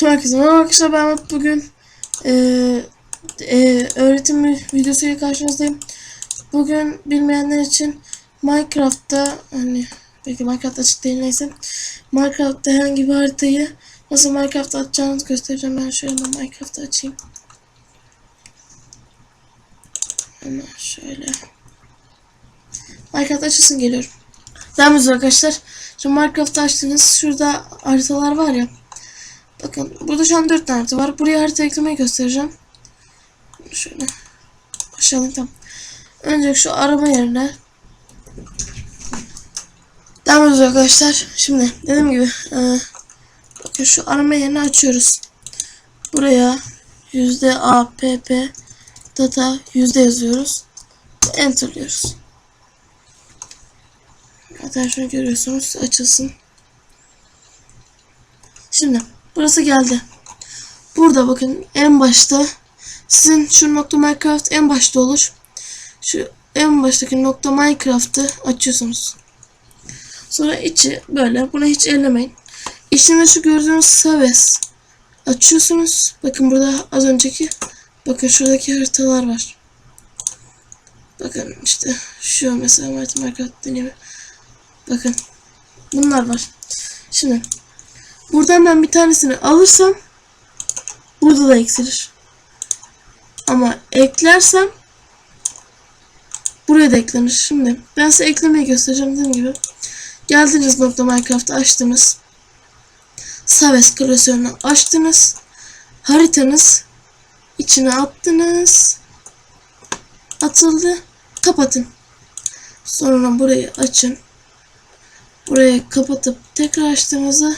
Herkese merhaba arkadaşlar ben Mehmet. bugün e, e, öğretim videosuyla karşınızdayım. Bugün bilmeyenler için Minecraft'ta hani belki Minecraft açık değil neyse Minecraft'ta herhangi bir haritayı nasıl Minecraft'ta atacağınızı göstereceğim. Ben şöyle Minecraft'ta açayım. Hemen şöyle. Minecraft açılsın geliyorum. Devam arkadaşlar. Şimdi Minecraft'ta açtınız. Şurada haritalar var ya. Bakın burada şu an 4 tane harita var. Buraya harita eklemeyi göstereceğim. Şöyle başlayalım tamam. Önce şu arama yerine Devam ediyoruz arkadaşlar. Şimdi dediğim gibi e, bakın şu arama yerini açıyoruz. Buraya yüzde app data yüzde yazıyoruz. Enter'lıyoruz. Zaten şunu görüyorsunuz açılsın. Şimdi burası geldi. Burada bakın en başta sizin şu nokta Minecraft en başta olur. Şu en baştaki nokta Minecraft'ı açıyorsunuz. Sonra içi böyle. Bunu hiç ellemeyin. İçinde şu gördüğünüz Saves açıyorsunuz. Bakın burada az önceki bakın şuradaki haritalar var. Bakın işte şu mesela Minecraft deneyimi. Bakın bunlar var. Şimdi Buradan ben bir tanesini alırsam burada da eksilir. Ama eklersem buraya da eklenir. Şimdi ben size eklemeyi göstereceğim dediğim gibi. Geldiniz nokta Minecraft'ı açtınız. Saves klasörünü açtınız. Haritanız içine attınız. Atıldı. Kapatın. Sonra burayı açın. Burayı kapatıp tekrar açtığınızda